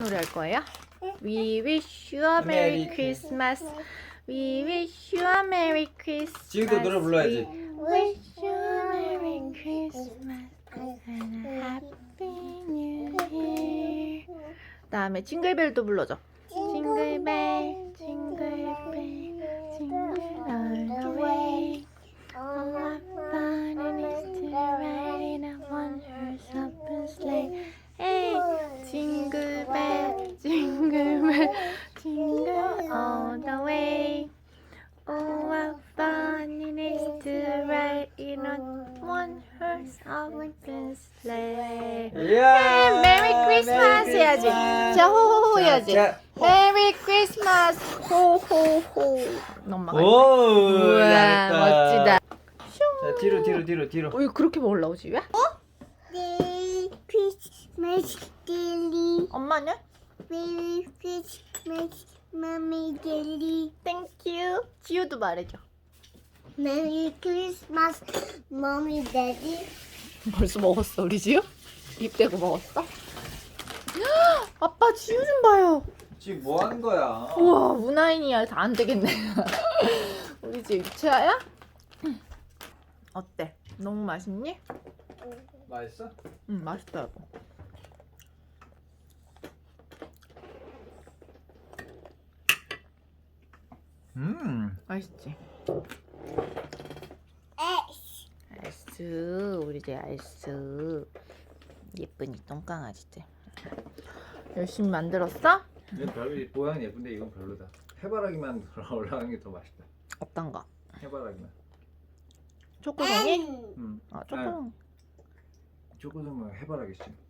노래 할 거예요? We wish you a Merry Christmas. We wish you a Merry Christmas. 지금도 노래 불러야지. We wish you a Merry Christmas and a Happy New Year. 다음에 징글벨도 불러줘. 징글벨, jingle bell, jingle bell, jingle all the way. Oh, what fun it is to ride in a one-horse open sleigh. 이야. 메리 크리스마스 해야지. 자, 호호호 해야지. 자, 메리 크리스마스, 호호호. 엄마가. 오, 우와, 잘했다. 멋지다. 자, 뒤로 뒤로 뒤로 뒤로. 어, 이거 그렇게 뭐 올라오지 왜? Merry Christmas, Dilly. 엄마는? Merry Christmas, Mommy Dilly. 땡큐. 지우도 말해줘. Merry Christmas, Mommy Daddy. 벌써 먹었어 우리 지우? 입 대고 먹었어? 아빠 지우 좀 봐요. 지금 뭐 하는 거야? 우와 문화인이야 다 안 되겠네. 우리 지우 유치아야? 어때? 너무 맛있니? 맛있어? 응 맛있더라고. 음. 맛있지? 알스 우리 제 알스 예쁜이 똥강아지들 열심히 만들었어? 이건 별로 모양은 예쁜데 이건 별로다. 해바라기만 올라가는 게 더 맛있다. 어떤 거? 해바라기만. 초코송이? 음. 아 초코송 조금 해바라기지.